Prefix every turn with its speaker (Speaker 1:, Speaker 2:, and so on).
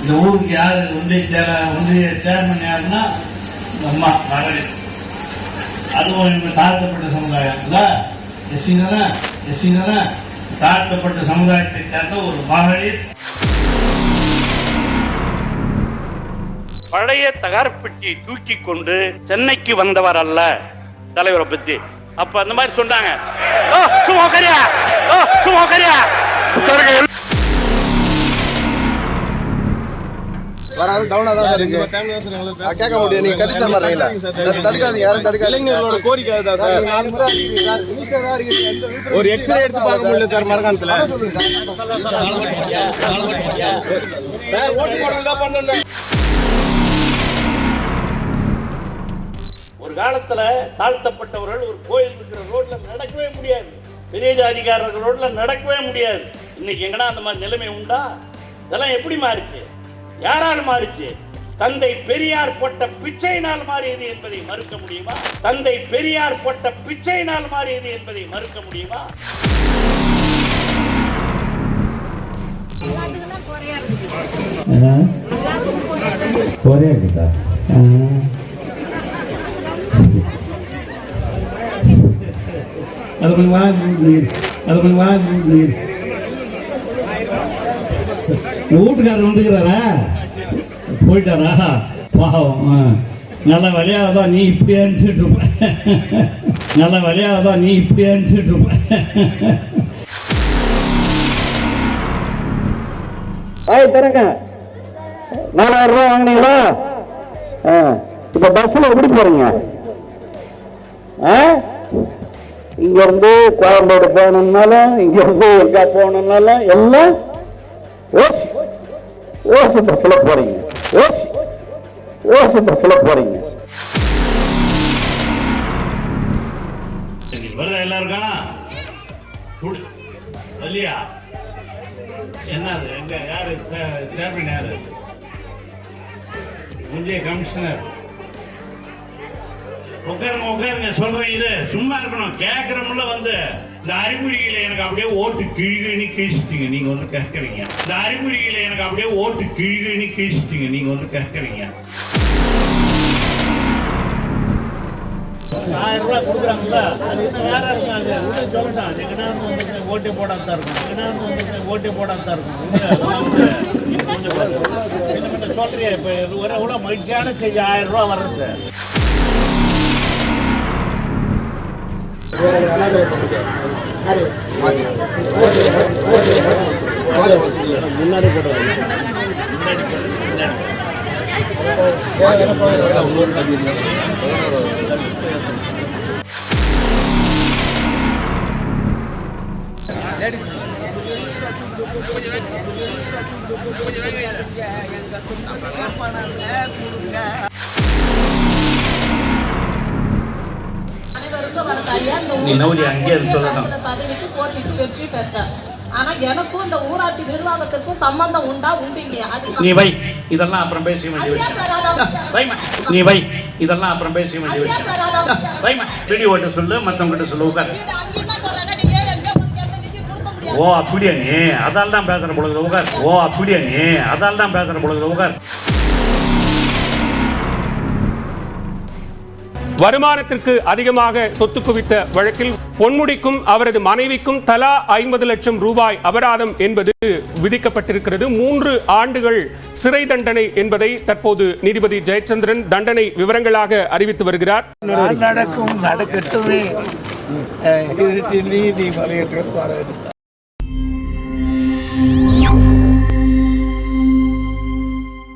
Speaker 1: இந்த ஊருக்கு யாரு ஒன்றிய சேர ஒன்றிய சேர்மன் யாருன்னா அம்மா மகளிர் அதுவும் இவங்க தாழ்த்தப்பட்ட சமுதாயம் இல்ல? எஸ்சி தானே? எஸ்சி தானே? தாழ்த்தப்பட்ட சமுதாயத்தை சேர்ந்த ஒரு மகளிர்
Speaker 2: பழைய தகரப்பெட்டியை தூக்கி கொண்டு சென்னைக்கு வந்தவர் அல்ல தலைவரை பத்தி. அப்ப அந்த மாதிரி சொன்னாங்க. ஓ சும்மா உட்காரியா ஓ சும்மா உட்காரியா உட்காருங்க
Speaker 3: வராது டவுனா தான் இருக்கு கேட்க முடியும் நீங்க கட்டி தர மாட்டீங்களா தடுக்காதீங்க யாரும் தடுக்காதீங்க.
Speaker 4: கோரிக்கை
Speaker 3: சார்,
Speaker 4: ஒரு எக்ஸ்ரே எடுத்து பார்க்க முடியல சார் மரகாணத்துல.
Speaker 3: சார்.
Speaker 4: ஓட்டு போடணும் தான் பண்ணணும்.
Speaker 2: ஒரு காலத்துல தாழ்த்தப்பட்டவர்கள் ஒரு கோயில் இருக்கிற ரோட்ல நடக்கவே முடியாது. பெரிய ஜாதிக்காரர்கள் ரோட்ல நடக்கவே முடியாது. இன்னைக்கு எங்கடா அந்த மாதிரி நிலைமை உண்டா? இதெல்லாம் எப்படி மாறிச்சு? யாரால் மாறிச்சு? தந்தை பெரியார் போட்ட பிச்சையினால் மாறியது என்பதை மறுக்க முடியுமா? தந்தை பெரியார் போட்ட பிச்சையினால் மாறியது என்பதை மறுக்க முடியுமா?
Speaker 1: ஒரே இருக்குதா அது கொஞ்சம் வாங்கி அது கொஞ்சம் வாங்கி வீட்டுக்காரர் வந்துக்கிறாரா? போயிட்டாரா? பாவம். ஆ. நல்ல வழியாவதா நீ இப்படி அனுப்பிச்சுட்டு இருப்ப. நல்ல வழியாவதா நீ இப்படி அனுப்பிச்சுட்டு இருப்ப.
Speaker 5: ஆய் தரங்க. நாலாயிரம் ரூபாய் வாங்கினீங்களா? ஆ, இப்ப பஸ்ல எப்படி போறீங்க? ஆ? இங்க இருந்து கோயம்பேடு போகணும்னாலும் இங்க இருந்து எங்க எல்லாம் ஓஸ் ஓஸ் பஸ்ல போறீங்க ஓஸ் ஓஸ் பஸ்ல போறீங்க
Speaker 1: வர்ற எல்லாருக்கும் குடு இல்லையா என்னது எங்க யாரு சேர்மன் யாரு? முந்தைய கமிஷனர். உட்காருங்க உட்காருங்க சொல்றேன் இது. சும்மா இருக்கணும். கேட்கறமுள்ள வந்து இந்த அறிகுறிகளை எனக்கு அப்படியே ஓட்டு கிழிகிழி கீழ்ச்சிட்டீங்க. நீங்க வந்து கேட்கறீங்க இந்த அறிகுறிகளை எனக்கு அப்படியே ஓட்டு கிழிகிழி கீழ்ச்சிட்டீங்க. நீங்க வந்து கேட்கறீங்க ஆயிரம் ரூபாய் கொடுக்குறாங்கல்ல? அது இன்னும் வேற இருக்காது இன்னும் சொல்லட்டும். எங்கன்னா வந்து ஓட்டு போடாம தான் இருக்கும் எங்கன்னா வந்து ஓட்டு போடாம தான் இருக்கும் கொஞ்சம் என்ன பண்ண ஒரு எவ்வளோ மகிழ்ச்சியான செய்தி ஆயிரம் ரூபாய் வர்றது.
Speaker 6: அனைவருக்கும் வணக்கம் கொடுங்க பதவிக்கு போட்டிட்டு வெற்றி ஆனா எனக்கும் இந்த ஊராட்சி நிர்வாகத்திற்கும் சம்பந்தம் உண்டா உண்டு இல்லையா?
Speaker 1: நீ வை இதெல்லாம் அப்புறம் பேச
Speaker 6: அது
Speaker 1: வேண்டியது நீ வை இதெல்லாம் அப்புறம் பேச
Speaker 6: அது
Speaker 1: வேண்டியது வீடியோ ஓட்ட சொல்லு மற்றவங்கிட்ட சொல்லு உட்காரு. ஓ அப்படியா நீ? அதால் தான் பேசுற பொழுது உட்கார். ஓ அப்படியா நீ? அதால் தான் பேசுற பொழுது உட்கார்.
Speaker 7: வருமானத்திற்கு அதிகமாக சொத்து குவித்த வழக்கில் பொன்முடிக்கும் அவரது மனைவிக்கும் தலா ஐம்பது லட்சம் ரூபாய் அபராதம் என்பது விதிக்கப்பட்டிருக்கிறது. மூன்று ஆண்டுகள் சிறை தண்டனை என்பதை தற்போது நீதிபதி ஜெயச்சந்திரன் தண்டனை விவரங்களாக அறிவித்து வருகிறார்.
Speaker 8: நடக்கும் நடக்கட்டுமே. நீதி